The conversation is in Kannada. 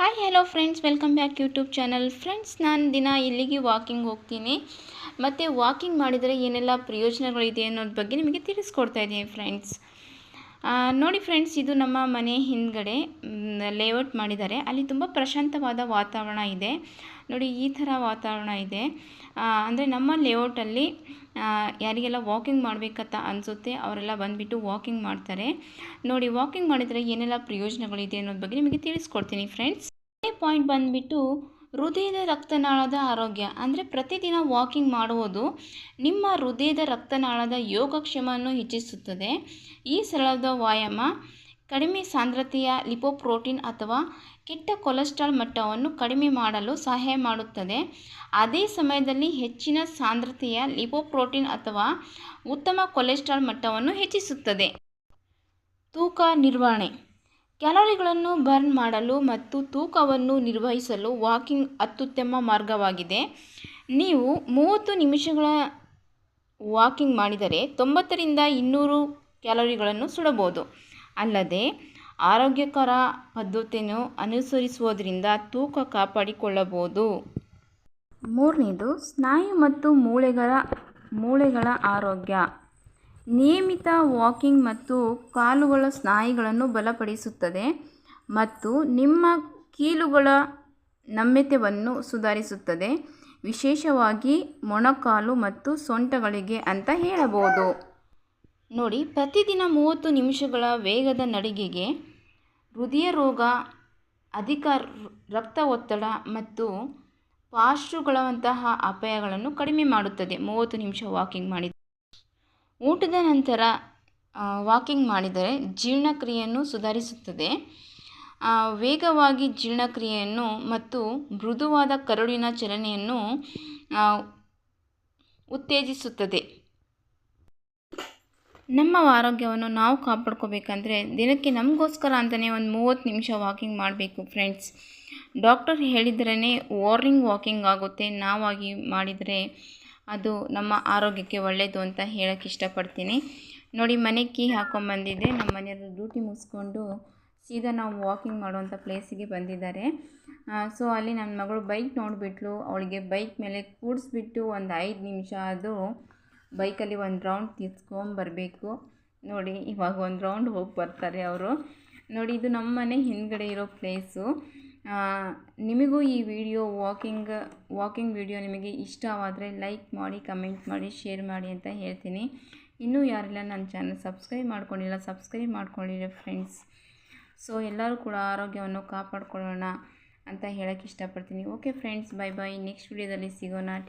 Hi hello friends welcome back YouTube channel friends ನಾನು ದಿನ ಇಲ್ಲಿಗೆ ವಾಕಿಂಗ್ ಹೋಗ್ತೀನಿ. ಮತ್ತು ವಾಕಿಂಗ್ ಮಾಡಿದರೆ ಏನೆಲ್ಲ ಪ್ರಯೋಜನಗಳಿದೆ ಅನ್ನೋದ್ರ ಬಗ್ಗೆ ನಿಮಗೆ ತಿಳಿಸ್ಕೊಡ್ತಾ ಇದ್ದೀನಿ ಫ್ರೆಂಡ್ಸ್ ನೋಡಿ ಫ್ರೆಂಡ್ಸ್ ಇದು ನಮ್ಮ ಮನೆ ಹಿಂದ್ಗಡೆ ಲೇಔಟ್ ಮಾಡಿದ್ದಾರೆ. ಅಲ್ಲಿ ತುಂಬ ಪ್ರಶಾಂತವಾದ ವಾತಾವರಣ ಇದೆ. ನೋಡಿ, ಈ ಥರ ವಾತಾವರಣ ಇದೆ. ಅಂದರೆ ನಮ್ಮ ಲೇಔಟಲ್ಲಿ ಯಾರಿಗೆಲ್ಲ ವಾಕಿಂಗ್ ಮಾಡಬೇಕಂತ ಅನಿಸುತ್ತೆ, ಅವರೆಲ್ಲ ಬಂದುಬಿಟ್ಟು ವಾಕಿಂಗ್ ಮಾಡ್ತಾರೆ. ನೋಡಿ ವಾಕಿಂಗ್ ಮಾಡಿದರೆ ಏನೆಲ್ಲ ಪ್ರಯೋಜನಗಳಿದೆ ಅನ್ನೋದ್ರ ಬಗ್ಗೆ ನಿಮಗೆ ತಿಳಿಸ್ಕೊಡ್ತೀನಿ ಫ್ರೆಂಡ್ಸ್ ಪಾಯಿಂಟ್ ಬಂದುಬಿಟ್ಟು ಹೃದಯದ ರಕ್ತನಾಳದ ಆರೋಗ್ಯ. ಅಂದರೆ ಪ್ರತಿದಿನ ವಾಕಿಂಗ್ ಮಾಡುವುದು ನಿಮ್ಮ ಹೃದಯದ ರಕ್ತನಾಳದ ಯೋಗಕ್ಷೇಮವನ್ನು ಹೆಚ್ಚಿಸುತ್ತದೆ. ಈ ಸರಳದ ವ್ಯಾಯಾಮ ಕಡಿಮೆ ಸಾಂದ್ರತೆಯ ಲಿಪೋಪ್ರೋಟೀನ್ ಅಥವಾ ಕೆಟ್ಟ ಕೊಲೆಸ್ಟ್ರಾಲ್ ಮಟ್ಟವನ್ನು ಕಡಿಮೆ ಮಾಡಲು ಸಹಾಯ ಮಾಡುತ್ತದೆ. ಅದೇ ಸಮಯದಲ್ಲಿ ಹೆಚ್ಚಿನ ಸಾಂದ್ರತೆಯ ಲಿಪೋಪ್ರೋಟೀನ್ ಅಥವಾ ಉತ್ತಮ ಕೊಲೆಸ್ಟ್ರಾಲ್ ಮಟ್ಟವನ್ನು ಹೆಚ್ಚಿಸುತ್ತದೆ. ತೂಕ ನಿರ್ವಹಣೆ. ಕ್ಯಾಲೋರಿಗಳನ್ನು ಬರ್ನ್ ಮಾಡಲು ಮತ್ತು ತೂಕವನ್ನು ನಿರ್ವಹಿಸಲು ವಾಕಿಂಗ್ ಅತ್ಯುತ್ತಮ ಮಾರ್ಗವಾಗಿದೆ. ನೀವು ಮೂವತ್ತು ನಿಮಿಷಗಳ ವಾಕಿಂಗ್ ಮಾಡಿದರೆ ತೊಂಬತ್ತರಿಂದ ಇನ್ನೂರು ಕ್ಯಾಲೋರಿಗಳನ್ನು ಸುಡಬಹುದು. ಅಲ್ಲದೆ, ಆರೋಗ್ಯಕರ ಪದ್ಧತಿಯನ್ನು ಅನುಸರಿಸುವುದರಿಂದ ತೂಕ ಕಾಪಾಡಿಕೊಳ್ಳಬಹುದು. ಮೂರನೇದು, ಸ್ನಾಯು ಮತ್ತು ಮೂಳೆಗಳ ಮೂಳೆಗಳ ಆರೋಗ್ಯ. ನಿಯಮಿತ ವಾಕಿಂಗ್ ಮತ್ತು ಕಾಲುಗಳ ಸ್ನಾಯುಗಳನ್ನು ಬಲಪಡಿಸುತ್ತದೆ ಮತ್ತು ನಿಮ್ಮ ಕೀಲುಗಳ ನಮ್ಯತೆಯನ್ನು ಸುಧಾರಿಸುತ್ತದೆ. ವಿಶೇಷವಾಗಿ ಮೊಣಕಾಲು ಮತ್ತು ಸೊಂಟಗಳಿಗೆ ಅಂತ ಹೇಳಬಹುದು. ನೋಡಿ, ಪ್ರತಿದಿನ ಮೂವತ್ತು ನಿಮಿಷಗಳ ವೇಗದ ನಡಿಗೆಗೆ ಹೃದಯ ರೋಗ, ಅಧಿಕ ರಕ್ತ ಒತ್ತಡ ಮತ್ತು ಪಾರ್ಶ್ವಗಳಂತಹ ಅಪಾಯಗಳನ್ನು ಕಡಿಮೆ ಮಾಡುತ್ತದೆ. ಮೂವತ್ತು ನಿಮಿಷ ವಾಕಿಂಗ್ ಮಾಡಿ ಊಟದ ನಂತರ ವಾಕಿಂಗ್ ಮಾಡಿದರೆ ಜೀರ್ಣಕ್ರಿಯೆಯನ್ನು ಸುಧಾರಿಸುತ್ತದೆ. ವೇಗವಾಗಿ ಜೀರ್ಣಕ್ರಿಯೆಯನ್ನು ಮತ್ತು ಮೃದುವಾದ ಕರುಳಿನ ಚಲನೆಯನ್ನು ಉತ್ತೇಜಿಸುತ್ತದೆ. ನಮ್ಮ ಆರೋಗ್ಯವನ್ನು ನಾವು ಕಾಪಾಡ್ಕೋಬೇಕಂದ್ರೆ ದಿನಕ್ಕೆ ನಮಗೋಸ್ಕರ ಅಂತಲೇ ಒಂದು ಮೂವತ್ತು ನಿಮಿಷ ವಾಕಿಂಗ್ ಮಾಡಬೇಕು ಫ್ರೆಂಡ್ಸ್. ಡಾಕ್ಟರ್ ಹೇಳಿದ್ರೇ ವಾರ್ನಿಂಗ್ ವಾಕಿಂಗ್ ಆಗುತ್ತೆ, ನಾವಾಗಿ ಮಾಡಿದರೆ ಅದು ನಮ್ಮ ಆರೋಗ್ಯಕ್ಕೆ ಒಳ್ಳೆಯದು ಅಂತ ಹೇಳೋಕ್ಕೆ ಇಷ್ಟಪಡ್ತೀನಿ. ನೋಡಿ, ಮನೆ ಕೀ ಹಾಕೊಂಬಂದಿದ್ದೆ. ನಮ್ಮ ಮನೆಯವರು ಡ್ಯೂಟಿ ಮುಗಿಸ್ಕೊಂಡು ಸೀದಾ ನಾವು ವಾಕಿಂಗ್ ಮಾಡುವಂಥ ಪ್ಲೇಸಿಗೆ ಬಂದಿದ್ದಾರೆ. ಸೊ ಅಲ್ಲಿ ನನ್ನ ಮಗಳು ಬೈಕ್ ನೋಡಿಬಿಟ್ಲು. ಅವಳಿಗೆ ಬೈಕ್ ಮೇಲೆ ಕೂಡಿಸ್ಬಿಟ್ಟು ಒಂದು ಐದು ನಿಮಿಷ ಅದು ಬೈಕಲ್ಲಿ ಒಂದು ರೌಂಡ್ ತಿರ್ಸ್ಕೊಂಬರ್ಬೇಕು. ನೋಡಿ, ಇವಾಗ ಒಂದು ರೌಂಡ್ ಹೋಗಿ ಬರ್ತಾರೆ ಅವರು. ನೋಡಿ, ಇದು ನಮ್ಮ ಮನೆ ಹಿಂದುಗಡೆ ಇರೋ ಪ್ಲೇಸು ನಿಮಗೂ ಈ ವಿಡಿಯೋ ವಾಕಿಂಗ್ ವಾಕಿಂಗ್ ವಿಡಿಯೋ ನಿಮಗೆ ಇಷ್ಟವಾದರೆ ಲೈಕ್ ಮಾಡಿ ಕಮೆಂಟ್ ಮಾಡಿ ಶೇರ್ ಮಾಡಿ ಅಂತ ಹೇಳ್ತೀನಿ. ಇನ್ನೂ ಯಾರೆಲ್ಲ, ನನ್ನ ಚಾನಲ್ ಸಬ್ಸ್ಕ್ರೈಬ್ ಮಾಡ್ಕೊಂಡಿಲ್ಲ ಸಬ್ಸ್ಕ್ರೈಬ್ ಮಾಡ್ಕೊಂಡಿರಿ ಫ್ರೆಂಡ್ಸ್ ಸೊ ಎಲ್ಲರೂ ಕೂಡ ಆರೋಗ್ಯವನ್ನು ಕಾಪಾಡ್ಕೊಳ್ಳೋಣ ಅಂತ ಹೇಳೋಕ್ಕೆ ಇಷ್ಟಪಡ್ತೀನಿ. Okay friends bye bye next ವಿಡಿಯೋದಲ್ಲಿ ಸಿಗೋಣ. ಟೇಕ್